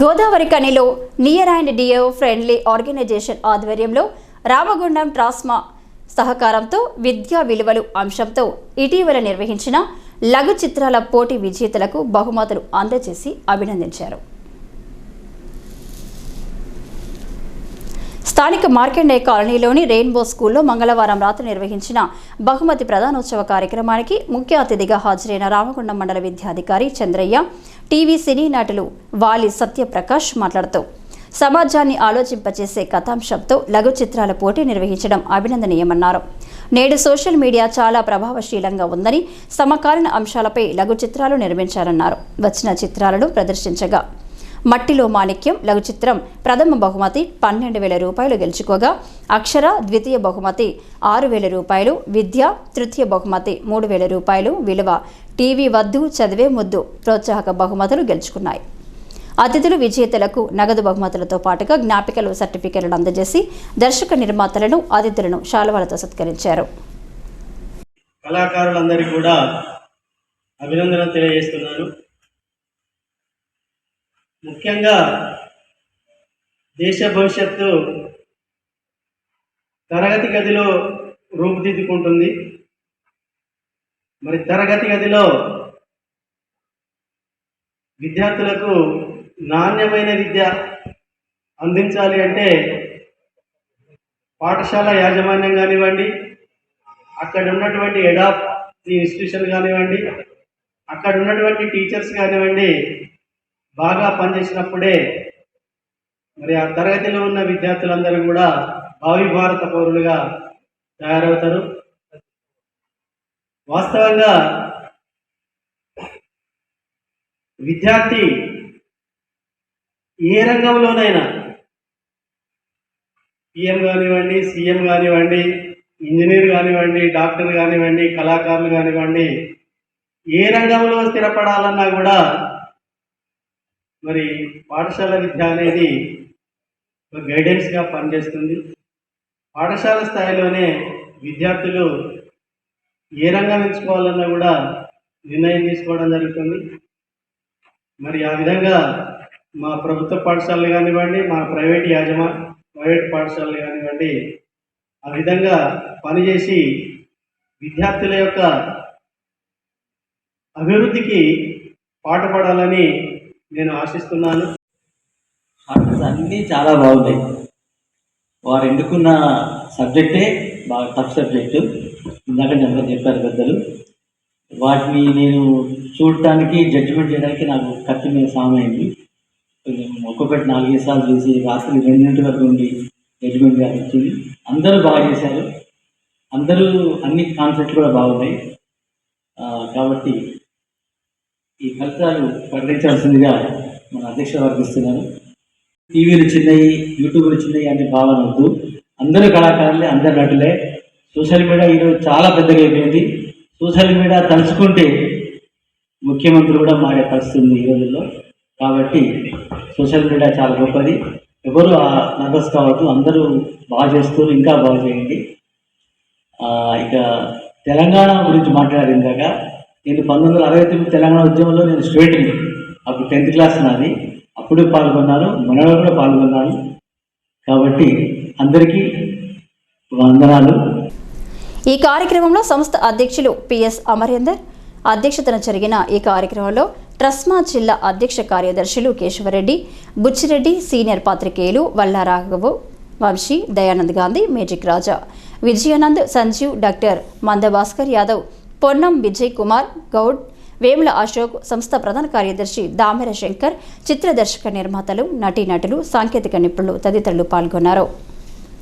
Godavari కనిలో near and dear friendly organization ఆధ్వర్యంలో రామగుండం ట్రాస్మా సహకారంతో విద్యా విలువలు అంశంతో ఇటీవల నిర్వహించిన లఘు చిత్రాల పోటీ విజేతలకు బహుమతులు అందజేసి అభినందించారు. స్థానిక మార్కెండే కాలనీలోని రెయిన్బో స్కూల్లో మంగళవారం రాత్రి నిర్వహించిన బహుమతి ప్రధానోత్సవ కార్యక్రమానికి ముఖ్య అతిథిగా హాజరైన రామగుండం మండల విద్యాధికారి చంద్రయ్య టీవీ సినీ నటులు వాలి సత్యప్రకాష్ మాట్లాడుతూ సమాజాన్ని ఆలోచింపచేసే కథాంశంతో లఘు చిత్రాల పోటీ నిర్వహించడం అభినందనీయమన్నారు. నేడు సోషల్ మీడియా చాలా ప్రభావశీలంగా ఉందని సమకాలీన అంశాలపై లఘు చిత్రాలు నిర్మించారన్నారు. వచ్చిన చిత్రాలను ప్రదర్శించగా మట్టిలో మాణిక్యం లఘు చిత్రం ప్రథమ బహుమతి పన్నెండు వేల రూపాయలు గెలుచుకోగా అక్షర ద్వితీయ బహుమతి ఆరు వేల రూపాయలు విద్య తృతీయ బహుమతి మూడు వేల రూపాయలు విలువ టీవీ వద్దు చదివే ముద్దు ప్రోత్సాహక బహుమతులు గెలుచుకున్నాయి. అతిథులు విజేతలకు నగదు బహుమతులతో పాటుగా జ్ఞాపికలు సర్టిఫికెట్లను అందజేసి దర్శక నిర్మాతలను అతిథులను శాలువాలతో సత్కరించారు. కళాకారులందరికీ కూడా అభినందనలు తెలియజేస్తున్నాను. ముఖ్యంగా దేశ భవిష్యత్తు తరగతి గదిలో రూపుదిద్దుకుంటుంది. మరి తరగతి గదిలో విద్యార్థులకు నాణ్యమైన విద్య అందించాలి అంటే పాఠశాల యాజమాన్యం కానివ్వండి అక్కడ ఉన్నటువంటి ఎడాప్ ఇన్స్టిట్యూషన్ కానివ్వండి అక్కడ ఉన్నటువంటి టీచర్స్ కానివ్వండి బాగా పనిచేసినప్పుడే మరి ఆ తరగతిలో ఉన్న విద్యార్థులందరూ కూడా భావి భారత పౌరులుగా తయారవుతారు. వాస్తవంగా విద్యార్థి ఏ రంగంలోనైనా పిఎం కానివ్వండి సీఎం కానివ్వండి ఇంజనీర్ కానివ్వండి డాక్టర్ కానివ్వండి కళాకారులు కానివ్వండి ఏ రంగంలో స్థిరపడాలన్నా కూడా మరి పాఠశాల విద్య అనేది ఒక గైడెన్స్గా పనిచేస్తుంది. పాఠశాల స్థాయిలోనే విద్యార్థులు ఏ రంగం ఎంచుకోవాలన్నా కూడా నిర్ణయం తీసుకోవడం జరుగుతుంది. మరి ఆ విధంగా మా ప్రభుత్వ పాఠశాలలు కానివ్వండి మా ప్రైవేట్ యాజమా ప్రైవేట్ పాఠశాలలు కానివ్వండి ఆ విధంగా పనిచేసి విద్యార్థుల యొక్క అభివృద్ధికి పాటపడాలని నేను ఆశిస్తున్నాను. అన్నీ చాలా బాగున్నాయి. వారు ఎన్నుకున్న సబ్జెక్టే బాగా టఫ్ సబ్జెక్టు ఇందాక అందరూ చెప్పారు పెద్దలు. వాటిని నేను చూడటానికి జడ్జిమెంట్ చేయడానికి నాకు కత్తి మీద సామైంది కొంచెం ఒక్కొక్కటి నాలుగైదు సార్లు చూసి రాత్రి రెండింటి వరకు ఉండి జడ్జిమెంట్ గారు వచ్చింది అందరూ బాగా చేశారు. అందరూ అన్ని కాన్సెప్ట్లు కూడా బాగున్నాయి. కాబట్టి ఈ ఫలితాలు ప్రకటించాల్సిందిగా మన అధ్యక్ష వర్గిస్తున్నారు టీవీలు చిన్నవి యూట్యూబ్లు చిన్నవి అనే భావన వద్దు. అందరూ కళాకారులే అందరు నటులే. సోషల్ మీడియా ఈరోజు చాలా పెద్దగా అయిపోయింది. సోషల్ మీడియా తలుచుకుంటే ముఖ్యమంత్రి కూడా మారే పరిస్థితి ఉంది ఈ రోజుల్లో. కాబట్టి సోషల్ మీడియా చాలా గొప్పది. ఎవరు నర్వస్ కావద్దు అందరూ బాగా చేస్తూ ఇంకా బాగా చేయండి. ఇక తెలంగాణ గురించి మాట్లాడారు ఇందాక. నేను పంతొమ్మిది వందల అరవై తొమ్మిది తెలంగాణ ఉద్యమంలో నేను స్టూడెంట్ని. అప్పుడు టెన్త్ క్లాస్ నాది. అప్పుడు పాల్గొన్నాను మనలో కూడా పాల్గొన్నాను కాబట్టి అందరికీ వందనాలు. ఈ కార్యక్రమంలో సంస్థ అధ్యక్షులు పిఎస్ అమరేందర్ అధ్యక్షతన జరిగిన ఈ కార్యక్రమంలో ట్రస్మా జిల్లా అధ్యక్ష కార్యదర్శులు కేశవరెడ్డి బుచ్చిరెడ్డి సీనియర్ పాత్రికేయులు వల్లారాఘవు వంశీ దయానంద్ గాంధీ మేజిక్ రాజా విజయానంద్ సంజీవ్ డాక్టర్ మందభాస్కర్ యాదవ్ పొన్నం విజయ్ కుమార్ గౌడ్ వేముల అశోక్ సంస్థ ప్రధాన కార్యదర్శి దామెర శంకర్ చిత్ర దర్శక నిర్మాతలు నటీనటులు సాంకేతిక నిపుణులు తదితరులు పాల్గొన్నారు.